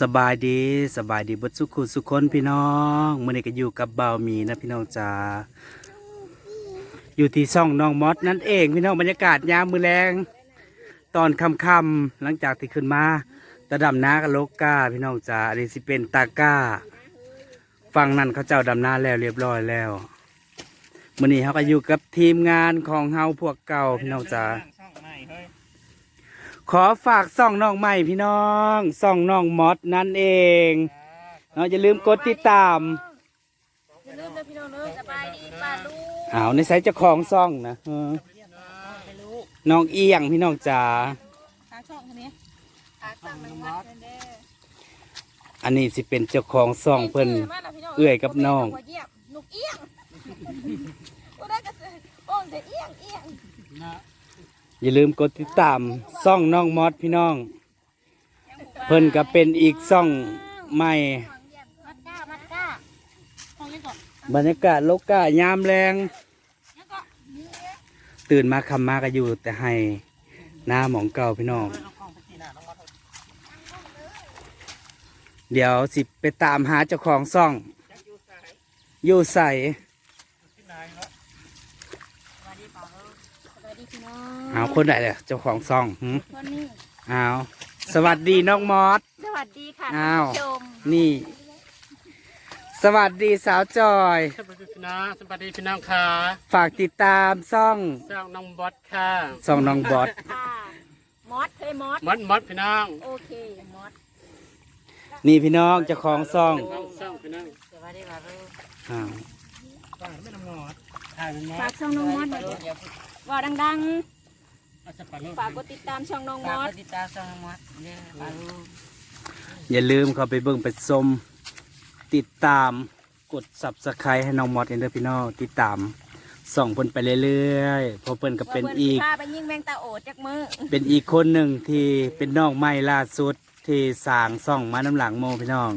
สบายดีสบายดีบดสุขุสุขคนพี่น้องมื่อนี้ก็อยู่กับเบามีนะพี่น้องจ๋าอยู่ที่ซ่องน้องมอสนั่นเองพี่น้องบรรยากาศยามมือแรงตอนค่ำๆหลังจากที่ขึ้นมาตะดำนากับโลกาพี่น้องจ๋าอันนี้สิเป็นตาก้าฝั่งนั้นเขาเจ้าดำนาแล้วเรียบร้อยแล้วมื่อนี้เขาก็อยู่กับทีมงานของเฮาพวกเก่าพี่น้องจ๋า ช่องใหม่เฮ้ย ขอฝากซ่องน้องใหม่พี่น้องซ่องน้องมอสนั่นเองเนาะอย่าลืมกดติดตามอย่าลืมเด้อพี่น้องเด้อสบายดีป้าลูกอ้าวในสายเจ้าของซ่องนะเออน้องเอียงพี่น้องจ๋าทางช่องคนนี้ทางสั่งน้ำมัดเด้ออันนี้สิเป็นเจ้าของซ่องเพิ่น เอื้อยกับน้องหัวเยียบนกเอี้ยงบ่ได้ก็สิโอ้ยแต่เอี้ยงเอี้ยง อย่าลืมกดติดตามซ่องน้องมอสพี่น้อง เพิ่นก็เป็นอีกซ่องใหม่ มัดก้ามัดก้าห้องนี้ก่อนบรรยากาศโลกายามแรง แล้วก็ตื่นมาคำมาก็อยู่แต่ให้หน้าหมองเก่าพี่น้อง เดี๋ยวสิไปตามหาเจ้าของซ่อง อยู่ใส่สวัสดีป้าลูกสวัสดีพี่น้อง เอาคนไหนเลยเจ้าของซ่องหืมคนนี้เอาสวัสดีน้องมอส สวัสดีค่ะอ้าว ท่านผู้ชมนี่ สวัสดีสาวจอย สวัสดีพี่น้องสวัสดีพี่น้องค่ะฝากติดตามซ่องเจ้าน้องบอสค่ะซ่องน้องบอสค่ะมอสเคยมอสมอสมอสพี่น้องโอเคมอสนี่พี่น้องเจ้าของซ่องน้องซ่องพี่น้องสวัสดีป้าลูกอ้าวฝากไม่น้องมอสถ่ายเป็นมอฝากสช่องน้องมอสหน่อยเด้อว่าดังเอาสปันโลๆฝากกดติดตามช่องน้องมอสติดตามช่องมอสเนี่ยปลาลูกอย่าลืมเข้าไปเบิ่งไปชมติดตามกด subscribe ให้น้องมอสเองเด้อพี่น้องติดตามส่องเพิ่นไปเรื่อยๆเพราะเพิ่นก็เป็นอีกพาไปยิงแมงตาโอดจากมือเป็นอีกคนหนึ่งที่เป็นน้องใหม่ล่าสุดที่สร้างซ่องมาน้ำหลังโมพี่น้อง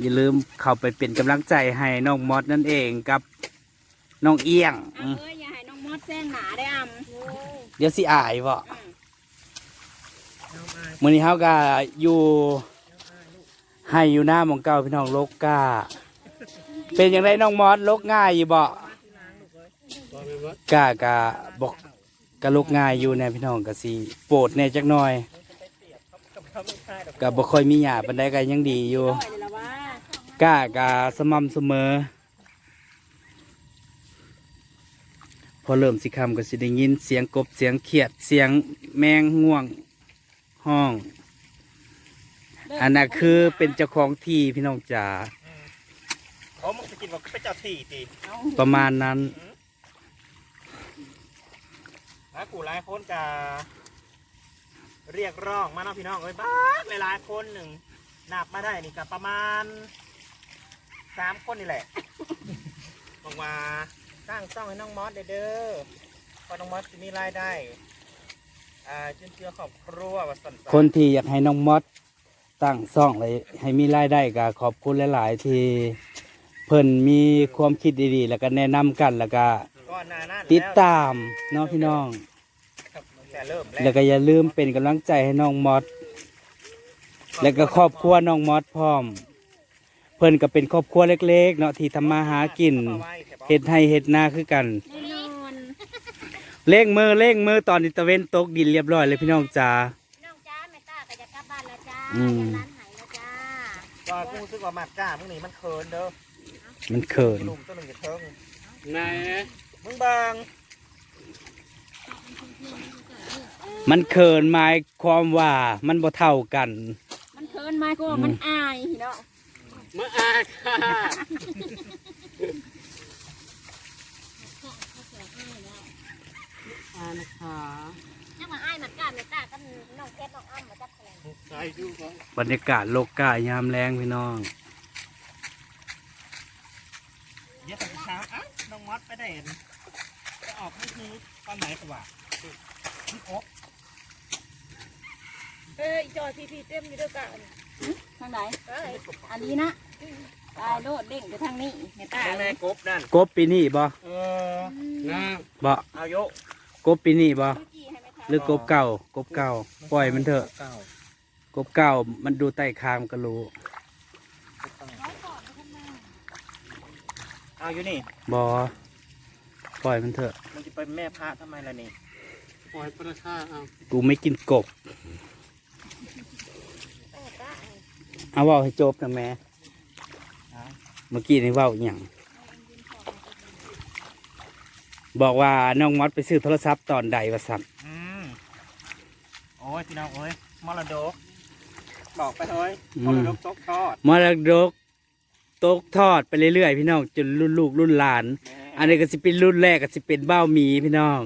อย่าลืมเข้าไปเป็นกำลังใจให้น้องมอสนั่นเองกับน้องเอี้ยง เอาอืมเอ้ยอย่าให้น้องมอสแซงหนาได้อ่เดี๋ยวสิอายบ่มื้อนี้เฮาก็อยู่ให้อยู่หน้าหมองเก่าพี่น้องโลกกาเป็นอย่างไรน้องมอสลกง่ายอยู่บ่บอกเลยว่ากากะบอกกะลกง่ายอยู่แน่พี่น้องก็สิโปรดแน่จักหน่อยก็บ่ค่อยมีหยาปานใดก็ยังดีอยู่ำปล่อยเลยละว่ากากะสม่ำเสมอ อเริ่มสิคำก็สิได้ยินเสียงกบเสียงเขียดเสียงแมงง่วงห้อง อันนั้นคือเป็นเจ้าของที่พี่น้องจ๋าเขามึงจะกินว่าเป็นเจ้าที่ตีประมาณนั้นนะกูหลายคนจะเรียกร้องมาเนาะพี่น้องเอ้ยบ้าหลายๆคนหนึ่งนับมาได้นี่กับประมาณสามคนนี่แหละบอกว่า สร้างช่องให้น้องมอสเด้อเด้อเพราะน้องมอสจะมีรายได้อ่าจุนเจือครอบครัวว่าสันๆคนที่อยากให้น้องมอสตั้งซ่องเลยให้มีรายได้ก็ขอบคุณหลาย ๆ ที่เพิ่นมีความคิดดีๆ แล้วก็แนะนำกันแล้วก็ก่อนหน้านั้นติดตามเน้องพี่น้องครับตั้งแต่เริ่มแรแล้วกก็อย่าลืมเป็นกำลังใจให้น้องมอสแล้วก็ครอบครัวน้องมอสพร้อม เพิ่นก็เป็นครอบครัวเล็ก ๆ เนาะที่ทำมาหากิน เฮ็ดให้เฮ็ดนาคือกัน แน่นอนเล่งมือเล่งมือตอนนี้ตะเวนตกดินเรียบร้อยเลยพี่น้องจ๋าน้องจ้าแม่ตาก็จะกลับบ้านแล้วจ้าอืม ร้านหายแล้วจ้าก็กูรู้สึกว่ามัดก้ามึงนี่มันเขินเด้อมันเขินหนุ่มตัวหนึ่งจะเทิงนายมึงเบังมันเขินหมายความว่ามันบ่เท่ากัน มันเคินไหมก็ว่ามันอายเนาะมาอาค่ะานะคะยังมาอายเหมือนกันแม่ตาก็น้องแคทน้องอ้ำมาจับแถลงใส่ดูก่อนบรรยากาศโลกกายามแรงพี่น้องเดี๋ยวตอนเช้าอะน้องมอสไปได้เห็นจะออกนี่คือตอนไหนกว่าพี่อบเอ้ยจอยพี่พี่เต็มอยู่ด้วยกันทางไหนอันนี้นะตายโลดเด้งไปทางนี้แม่ตาแม่กบนั่นกบปีนี้บ่เออน้าบ่เอาโย กบปีนี้บ่จี้ให้แม่หรือกบเก่า กบเก่า ปล่อยมันเถอะ เก้ากบเก่ามันดูใต้คางก็รู้เอาอยู่นี่บอปล่อยมันเถอะ มันจะเป็นแม่พระทำไมล่ะนี่ปล่อยประชาเอากูไม่กินกบ เอาเว่าให้จบนะแม่ เมื่อกี้นี่เว่าอหย่าง บอกว่าน้องมอดไปซื้อโทรศัพท์ตอนใดวะสันอืมโอ้ยพี่น้องโอ้ยมรดก บอกไปเฮ้ยมรดกตกทอดมรดกตกทอดไปเรื่อยๆพี่น้องจนรุ่นลูกรุ่นหลาน อันนี้ก็สิเป็นรุ่นแรกก็สิเป็นเบ้าหมีพี่น้อง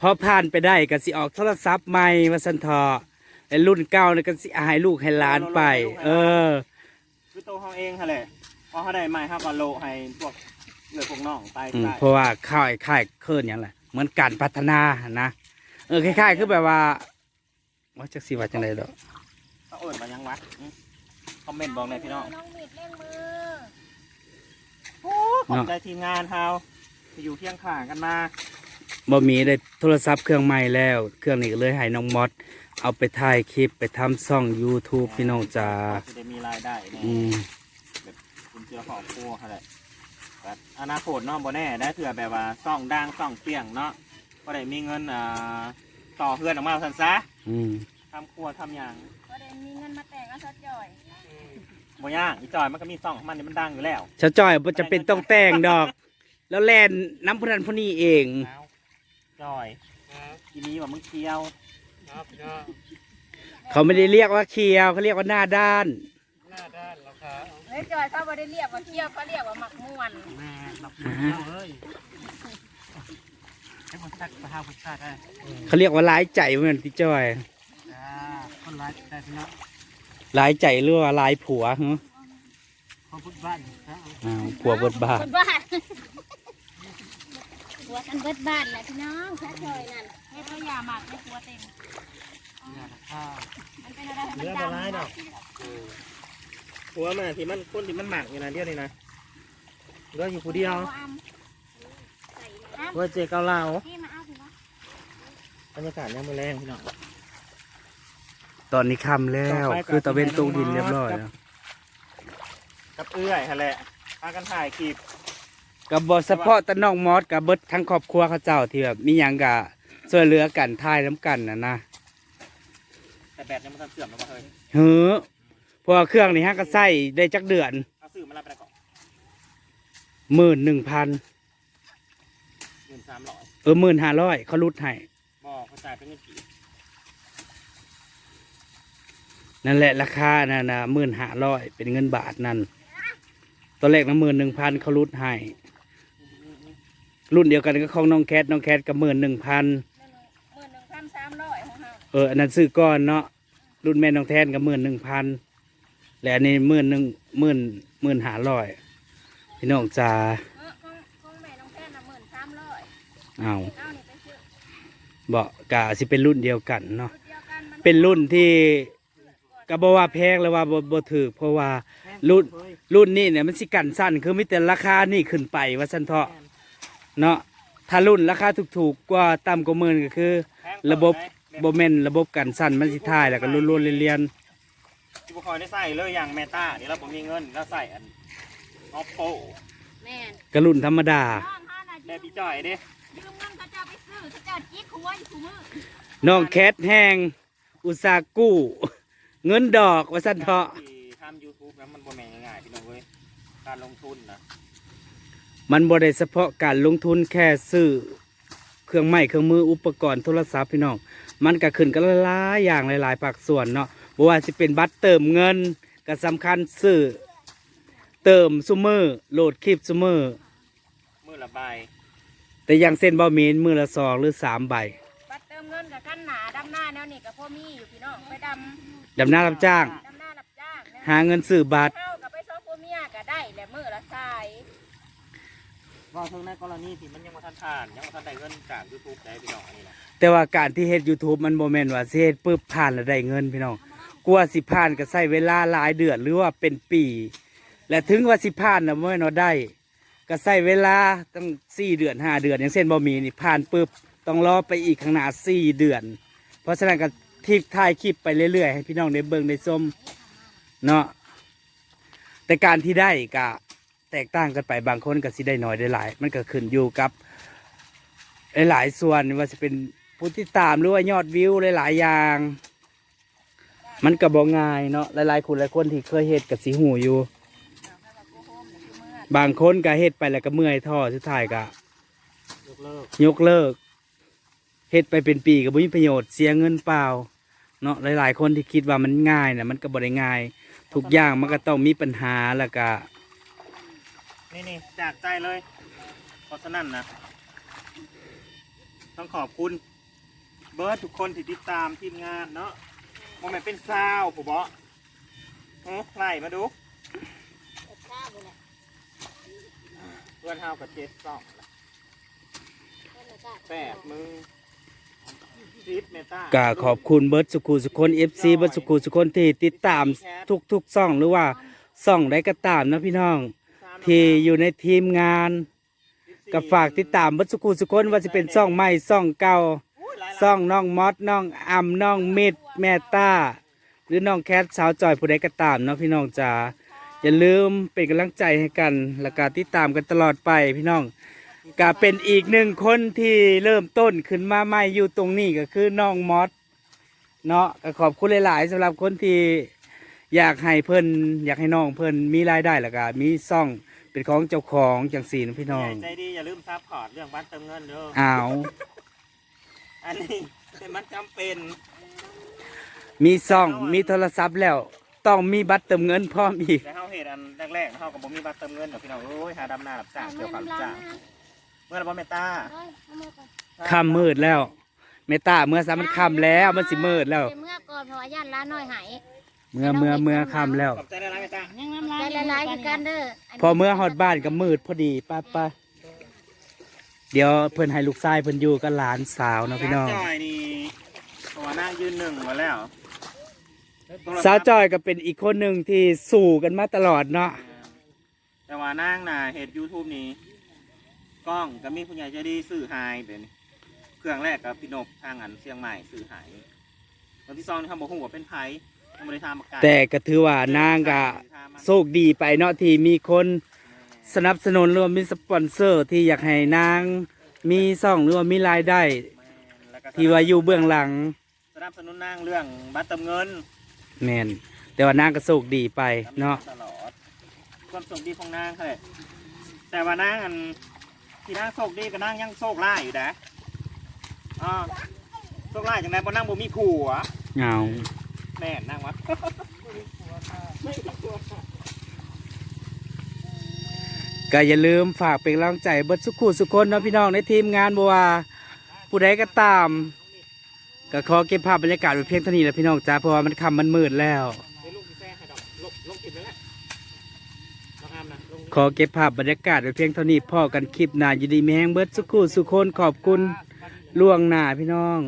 พอผ่านไปได้ก็สิออกโทรศัพท์ใหม่มาสันทอไอ้รุ่นเก่านี่ก็สิหายลูกให้หลานไป เออคือตัวเขาเองค่ะแหละพอเขาได้ไม้เขาก็โลให้พวก เหลือพวกน้องไปอืมไปเพราะว่าค่ายค่ายเคลื่อนอย่างไรเหมือนการพัฒนานะเออคล้ายๆคือแบบว่าว่าจักสิว่าจังไดดอกเขาเอิญมายังวะอืมคอมเมนต์บอกเลยพี่น้องน้องมีดเล่งมือขอบใจทีมงานเขาที่อยู่เคียงข้างกันมาบ่มีได้โทรศัพท์เครื่องใหม่แล้ว เครื่องนี้ก็เลยให้น้องมอดเอาไปถ่ายคลิปไปทำช่อง YouTube พี่น้องจ้าจะได้มีรายได้เนี่ยอืมคุณเจอของครัวเขาเลยแต่ อนาคตเนาะบ่แน่ได้เถื่อแบบว่าซ่องดังซ่องเปี้ยงเนาะก็ได้มีเงินอ่าต่อเพื่อนออกมาสันซะอืมทำครัวทำอย่างก็ได้มีเงินมาแต่งเอาซะจ่อยบ่ยากอีจอยมันก็มีซ่องของมันนี่มันดังอยู่แล้วชาวจ้อยบ่จะเป็นต้องแต่งดอก แล้วแล่นน้ำพุนันพุนี้เอง เอาจอยครับทีนี้ว่ามึงเคี้ยวครับพี่น้องเขาไม่ได้เรียกว่าเคียวเขาเรียกว่าหน้าด้าน ฮ้ยจ่อยเขาบ่ได้เรียกว่าเที่ยวเขาเรียกว่าหมักม่วนแม่หลับอยู่เดียวเฮ้ยให้ผมตักประทาพุทธาได้เขาเรียกว่าร้ายใจเหมือนที่จ้อยจ้าคนร้ายได้พี่น้องร้ายใจหรือว่าร้ายผัวฮะขอพุทธบ้านครับอ้าวผัวเบดบาทเบิดบ้านหัวกันเบิดบ้านแหละพี่น้องซะจ่อยนั่นให้เขาอย่าหมักให้หัวเต็มเนี่ยข้าวมันเป็นอะไรให้มันเนื้อดำบ่ร้ายดอก หัวมันที่มันคนที่มันหมักอยู่นะเดียวนี่นะเหลืออยู่ผู้เดียวเอาอำใส่น้ำว่าเจเกาเหลาพี่มาเอาสิวะบรรยากาศเนี่ยามมือแรงพี่น้องตอนนี้ค่ำแล้ว คือตะเวนตกดินเรียบร้อยแล้วกับเอื้อยฮะแหละพากันถ่ายคลิปกับบทเฉพาะตะน้องมอสกับเบิดทั้งครอบครัวเขาเจ้าที่แบบมีหยังกะช่วยเหลือกันทายน้ำกันนะนะแต่แบตยังไม่ทันเสื่อมแล้วก็เฮ้ยเฮ้อเพราะว่าเครื่องนี้ฮะก็ใส่ได้จักเดือนเอาสื่อมารับไปได้ก่อนหมื่นหนึ่งพันหมื่นสามร้อยเออหมื่นห้าร้อยเขาลดให้บอกเขาจ่ายเป็นเงินกี่นั่นแหละราคาน่ะนะหมื่นห้าร้อยเป็นเงินบาทนั่นตอนแรกนะหมื่นหนึ่งพันเขาลดให้รุ่นเดียวกันก็ของน้องแคทน้องแคทกับหมื่นหนึ่งพันหมื่นหนึ่งพันสามร้อยของเราเอออันนั้นซื้อก้อนเนาะรุ่นแม่น้องแทนกับหมื่นหนึ่งพัน และอันนี้หมื่นหนึ่งหมื่นหมื่นห้าร้อยพี่น้องจ๋าเออของของแม่น้องแท่นน่ะหมื่นสามร้อยเอาเอานี่ไปซื้อบอกกะสิเป็นรุ่นเดียวกันเนาะ ชุดเดียวกันมันเป็นรุ่นที่ก็บอกว่าแพงเลยว่าบ่บ่ถือเพราะว่ารุ่นรุ่นนี้เนี่ยมันสิกันสั้นคือมีแต่ราคานี่ขึ้นไปว่าสันเถาะเนาะถ้ารุ่นราคาถูกๆกว่าต่ำกว่าหมื่นก็คือ ระบบบ่แม่นระบบกันสั้นมันสิท่ายแล้วก็ล้วนๆเรียน ที่บุคอยได้ใส่เลยอย่างเมตาเดี๋ยวเราผมมีเงินแล้วใส่อันออปโปแม่นๆก็รุ่นธรรมดา น้องห้าน่ะได้ยืมพี่จ่อยดิยืมเงินเขาเจ้าไปซื้อเขาเจ้าจี้หัวอยู่คู่มือน้องแคทแห้งอุตสาห์กู้ เงินดอกว่าสันเถาะที่ทำยูทูบแล้วมันบ่แม่นง่ายๆพี่น้องเว้ยการลงทุนนะมันบ่ได้เฉพาะการลงทุนแค่ซื้อเครื่องไม้เครื่องมืออุปกรณ์โทรศัพท์พี่น้อง มันก็ขึ้นกันหลายๆอย่างหลาย ๆ ภาคส่วนเนาะ บ่ว่าสิเป็นบัตรเติมเงินก็สำคัญซื้อเติมซุมือโหลดคลิปซุมือมือละใบแต่อยังเส้นบะหมี่มือละสองหรือสามใบบัตรเติมเงินกับขั้นหนาดำหน้าแนวนี่กับพ่อมีอยู่พี่น้องไปดดำหน้ารับจ้างำดำหน้ารับจ้างนะหาเงินซื้อบัตร เข้ากับไปซ้อมพ่อเมียก็ได้แหละมือละสายว่าเพิ่งในกรณีที่มันยังมาทันทานยังมาทันได้เงินจากยูทูบได้พี่น้องอันนี้นะแต่ว่าการที่เฮ็ด YouTube มันบ่แม่นว่าสิเฮ็ดปึ๊บผ่านแล้วได้เงินพี่น้อง กว่าสิผ่านก็ใช้เวลาหลายเดือนหรือว่าเป็นปี และถึงว่าสิผ่านนะบ่แม่นว่าได้ ก็ใช้เวลาตั้ง4เดือน5เดือนอย่างเช่นบ่มีนี่ผ่านปึ๊บต้องรอไปอีกข้างหน้าสี่เดือน เพราะฉะนั้นก็ทิกถ่ายคลิปไปเรื่อยๆให้พี่น้องได้เบิ่งได้ชมเนาะแต่การที่ได้ก็แตกต่างกันไปบางคนก็สิได้น้อยได้หลาย มันก็ขึ้นอยู่กับหลายๆส่วนว่าจะเป็นผู้ติดตามหรือว่ายอดวิวหลายๆอย่าง มันก็บ่ง่ายเนาะหลายๆคนหลายคนที่เคยเฮ็ดกับสีหูอยู่ บางคนก็เฮ็ดไปแล้วก็เมื่อยท้อสุดท้ายก็ยกเลิกยกเลิกเฮ็ดไปเป็นปีก็บ่มีประโยชน์เสียเงินเปล่าเนาะหลาย ๆ คนที่คิดว่ามันง่ายน่ะมันก็บ่ได้ง่าย ทุกอย่างมันก็ต้องมีปัญหาแล้วก็นี่นี่จากใจเลยเพราะฉะนั้นนะต้องขอบคุณเบิร์ดทุกคนที่ติดตามทีมงานเนาะ โมเมนเป็นซาวผมบอกเฮ้ไล่มาดูเพื่อนเฮากับเจ็ดสองแปดมือซิปเมตาก็ขอบคุณเบิร์ดสุขุสุคน FC เบิร์ดสุขุสุคนที่ติดตามทุกๆซ่องหรือว่าซ่องใดก็ตามนะพี่น้อง ที่อยู่ในทีมงานก็ฝากติดตามเบิร์ดสุขุสุคนว่าจะเป็นซ่องใหม่ซ่องเก่า ซ่องน้องมอสน้องอัมน้องมิดแม่ต้า หรือน้องแคทสาวจอยผู้ใดก็ตามเนาะพี่น้องจ๋าอย่าลืมเป็นกำลังใจให้กันและก็ติดตามกันตลอดไปพี่น้องก็เป็นอีกหนึ่งคนที่เริ่มต้นขึ้นมาใหม่อยู่ตรงนี้ก็คือน้องมอสเนาะก็ขอบคุณหลาย ๆสำหรับคนที่อยากให้เพิ่นอยากให้น้องเพิ่นมีรายได้แล้วก็มีซ่องเป็นของเจ้าของจังสีนะพี่น้อง ใจดีอย่าลืมซัพพอร์ตเรื่องบ้านเติมเงินเด้อ อ้าว อันนี้เป็นมันจำเป็นมีซ่องมีโทรศัพท์แล้ว ต้องมีบัตรเติมเงินพร้อมอีก แต่เฮาเห็นอันแรกๆเฮากับบ่มีบัตรเติมเงินเดี๋ยวพี่น้องโอ้ยหาดำนารับจ้างเกี่ยวกับรับจ้างเมื่อไรบ่เมตตาค่ำมืดแล้วเมตาเมื่อสามันค่ำแล้วมันสิมืดแล้ว เมื่อก่อนเพราะว่าย่านร้านน้อยหายเมื่อเมื่อเมื่อค่ำแล้วขอบใจนะเมตตายังน้ำลายใจละลายคือกันเด้อพอเมื่อฮอดบ้านก็มืดพอดีป้าป้า เดี๋ยวเพิ่นให้ลูกชายเพิ่นอยู่กับหลานสาวเนาะพี่น้อง จอยนี่ตัวนั่งยืนหนึ่งมาแล้วสาวจอยก็เป็นอีกคนหนึ่งที่สู้กันมาตลอดเนาะแต่ว่านั่งน่ะเห็ด YouTube นี้กล้องก็มีผู้ใหญ่ใจดีซื้อหายเป็นเครื่องแรกกับพี่นบทางอันเชียงใหม่ซื้อหายตอนที่สองนี่เขาบอกว่าเป็นไผ่ยังบริทามประกาศแต่ก็ถือว่านางก็โชคดีไปเนาะที่มีคน สนับสนุนหรือว่ามีสปอนเซอร์ที่อยากให้นาง มีซ่องหรือว่ามีรายได้แล้วก็ที่ว่าอยู่เบื้องหลังสนับสนุนนางเรื่องบัตรเติมเงินแมนแต่ว่านางก็โชคดีไปเนาะตลอดความโชคดีของนางเลยแต่ว่านางอันที่นางโชคดีกับนางยังโชคร้ายอยู่นะอ่าโชคร้ายจังไงบ่นางบ่มีผัวเอา แม่นางวะ ก็อย่าลืมฝากเป็นกำลังใจเบิดสุขุสุคนนะพี่น้องในทีมงานบัวผู้ใดก็ตาม ก็ขอเก็บภาพบรรยากาศไว้เพียงเท่านี้แหละพี่น้องจ้าเพราะว่ามันคำมันมืดแล้ว ขอเก็บภาพบรรยากาศไว้เพียงเท่านี้พ่อกันคลิปหน้าอยู่ดีมีแห้งเบิดสุขุสุคนขอบคุณล่วงหน้าพี่น้อง